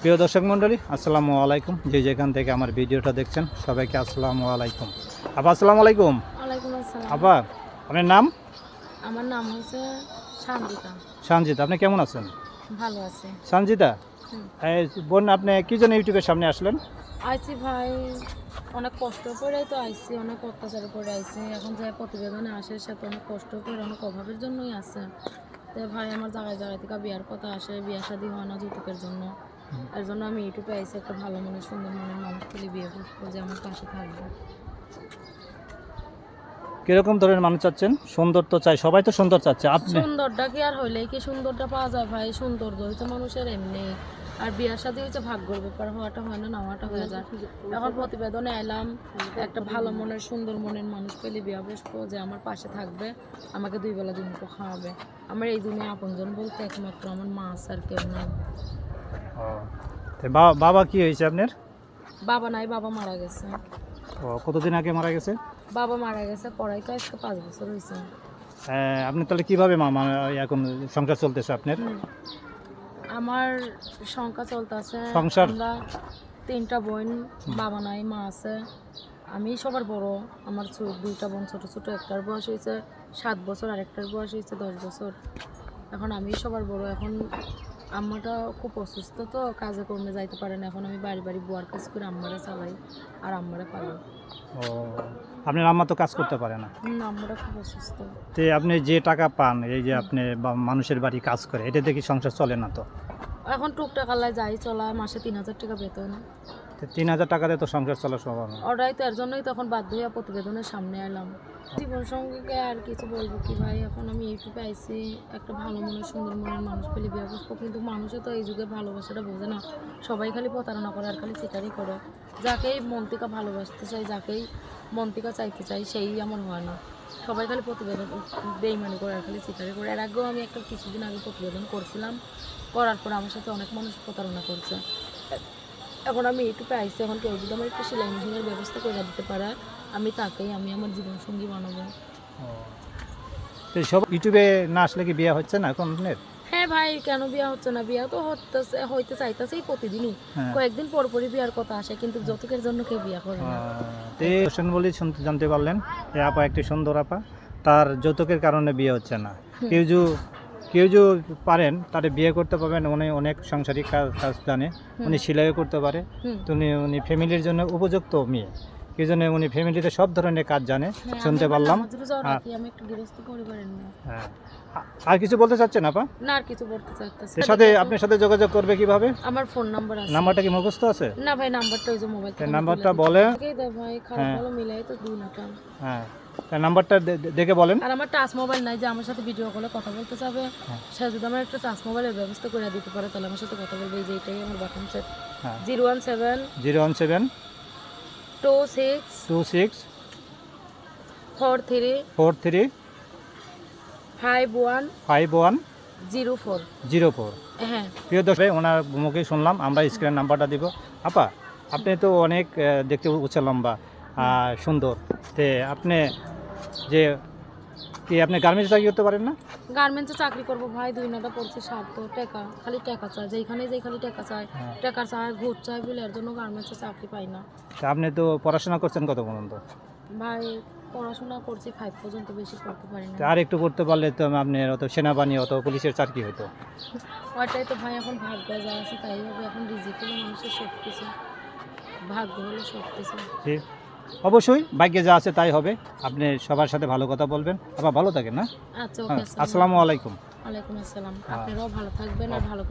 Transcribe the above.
প্রিয় দর্শক মণ্ডলী আসসালামু আলাইকুম। যে যেখান থেকে আমার ভিডিওটা দেখছেন সবাইকে আসসালামু আলাইকুম। আপা আসসালামু আলাইকুম। আপা আপনার নাম? আমার নাম হচ্ছে শান্তিকা সঞ্জিত আপনি কেমন আছেন? ভালো আছে। সঞ্জিতা বোন আপনি কি জন্য ইউটিউবের সামনে আসলেন? আইসি ভাই অনেক কষ্ট করে তো আইসি অনেক অত্যাচার করে আইসি। এখন যে প্রতিবেদনে আসে সে তো অনেক কষ্ট করে অনেক অভাবের জন্যই আসে তো ভাই আমার জায়গায় জায়গায় থেকে বিয়ার কথা আসে বিয়া শাদি হয় না যৌতুকের জন্য। এর জন্য আমি ইউটিউবে আইসি একটা ভালো মনে সুন্দর মনের মানুষ পেলে বিয়ে করব যে আমার পাশে থাকবে। কীরকম ধরনের মানুষ চাচ্ছেন? সুন্দর তো চাই সবাই তো সুন্দর চাচ্ছে আপনি? সুন্দরটা কি আর হইলে কি সুন্দরটা পাওয়া যায় ভাই? সৌন্দর্য হইতো মানুষের এমনি। আর বিয়ার সাথে হচ্ছে ভাগ্যর ব্যাপার হওয়াটা হয় না নেওয়াটা হয়ে যায়। এখন প্রতিবেদনে এলাম একটা ভালো মনের সুন্দর মনের মানুষ পেলে বিয়া বসবো যে আমার পাশে থাকবে আমাকে দুই বেলা দিন খাওয়াবে। আমার এই দুনিয়া আপনজন বলতে একমাত্র আমার মা আছে আর কেউ নাই। বাবা কি হয়েছে আপনার? বাবা নাই বাবা মারা গেছে। কতদিন আগে মারা গেছে? বাবা মারা গেছে পড়াই তো আজকে পাঁচ বছর হয়েছে। আহ, আপনি তাহলে কীভাবে মা মা- এখন সংসার চলতেছে আপনার। আমার সংখ্যা চলতেছে। সংসার? আমরা তিনটা বোন বাবা নাই মা আছে। আমি সবার বড় আমার দুইটা বোন ছোট ছোট একটার বয়স হয়েছে সাত বছর আর একটার বয়স হয়েছে দশ বছর। এখন আমি সবার বড় এখন আম্মাটা খুব অসুস্থ তো কাজে কর্মে যাইতে পারে না। এখন আমি বাড়ি বাড়ি বুয়ার কাজ করে আম্মারা চালাই আর আম্মারা পালাই। ও আপনার আম্মা তো কাজ করতে পারে না? আম্মারা খুব অসুস্থ। তো আপনি যে টাকা পান এই যে আপনি মানুষের বাড়ি কাজ করে এটা দেখি সংসার চলে না তো? এখন টুকটাক আল্লাহ যাই চলা মাসে তিন হাজার টাকা বেতন। তিন হাজার টাকাতে তো সংসার চলা সম্ভব না। ওটাই তো, এর জন্যই তখন বাধ্য হয়ে প্রতিবেদনের সামনে এলাম। জীবন সঙ্গীকে আর কিছু বলব কি ভাই, এখন আমি ইউটিউবে আইসি একটা ভালো মনের সুন্দর মনের মানুষ পেলে বিয়ে কিন্তু মানুষে তো এই যুগে ভালোবাসাটা বোঝে না। সবাই খালি প্রতারণা করে আর খালি চিটারি করে। যাকেই মন্তিকা ভালোবাসতে চাই, যাকেই মন্তিকা চাইতে চাই, সেই আমার হয় না। সবাই খালি প্রতিবেদন, বেইমানি করে আর খালি চিটারি করে। এর আগেও আমি একটা কিছুদিন আগে প্রতিবেদন করছিলাম, করার পর আমার সাথে অনেক মানুষ প্রতারণা করছে। এখন আমি ইউটিউবে আইসি এখন কেউ যদি আমার একটা সেলাই মেশিনের ব্যবস্থা করে দিতে পারে আমি তাকেই আমি আমার জীবন সঙ্গী বানাবো সব ইউটিউবে না আসলে কি বিয়ে হচ্ছে না এখন আপনার হ্যাঁ ভাই কেন বিয়া হচ্ছে না? বিয়া তো হতেছে হইতে চাইতেছেই প্রতিদিনই। হ্যাঁ। কয়েকদিন পর পরই বিয়ার কথা আসে কিন্তু যৌতুকের জন্য কেউ বিয়া করে না। তো হোসেন বলি শুনতে জানতে পারলেন আপা একটি সুন্দর আপা তার যৌতুকের কারণে বিয়ে হচ্ছে না। কেউ যে কেউ যে পারেন তারে বিয়ে করতে পারবেন উনি অনেক সাংসারিক কাজ কাজ জানে। উনি সেলাইও করতে পারে। উনি উনি ফ্যামিলির জন্য উপযুক্ত মেয়ে। এই জন্য উনি ফ্যামিলিতে সব ধরনের কাজ জানে। হ্যাঁ, শুনতে পারলাম। মেয়ে। হ্যাঁ। আর কিছু বলতে চাচ্ছেন আপা? না আর কিছু বলতে চাইতেছি এর সাথে আপনার সাথে যোগাযোগ করবে কীভাবে? আমার ফোন নাম্বার আছে। নাম্বারটা কি মুখস্থ আছে? না ভাই নাম্বারটা ওই যে মোবাইল নাম্বারটা বলে ভাই খারাপ হ্যাঁ। ভালো মিলাই তো দুই টাকা হ্যাঁ। নাম্বারটা দেখে বলেন। আর আমার টাচ মোবাইল নাই যে আমার সাথে ভিডিও কলে কথা বলতে চাবে হ্যাঁ। সে যদি আমার একটা টাচ মোবাইলের ব্যবস্থা করে দিতে পারে তাহলে আমার সাথে কথা বলবে। এই যে এটাই আমার button set zero one seven zero one seven two six two six four three four three five one five one zero four zero four হ্যাঁ। প্রিয় দর্শক ওনার মুখেই শুনলাম। আমরা স্ক্রিনের নাম্বারটা দিব। আপা আপনি তো অনেক দেখতে উঁচা লম্বা সুন্দর। তে আপনি যে কি আপনি গার্মেন্টস চাকরি করতে পারেন না? গার্মেন্টসে চাকরি করব ভাই দুই নাটা পড়ছে স্বার্থ টাকা। খালি টাকা চায় যেখানে যে খালি টাকা চায় হ্যাঁ। টাকা চায় ঘুর চায় বলে এর জন্য গার্মেন্টসে চাকরি পাই না। তা আপনি তো পড়াশোনা করছেন কত পর্যন্ত? ভাই পড়াশোনা করছি ফাইভ পর্যন্ত বেশি করতে পারি না। আর একটু করতে পারলে তো আপনার অত সেনাবাহিনী অত পুলিশের চাকরি হতো। ওইটাই তো ভাই এখন ভাগ্য যা আছে তাই হবে এখন হলো মানুষের সব কিছু ভাগ্য হলো সব কিছু অবশ্যই ভাগ্যে যা আছে তাই হবে। আপনি সবার সাথে ভালো কথা বলবেন। আবার ভালো থাকেন না? আচ্ছা হ্যাঁ আসসালামু আলাইকুম। আলাইকুম। আসসালাম। হ্যাঁ। আপনারাও ভালো থাকবেন আর ভালো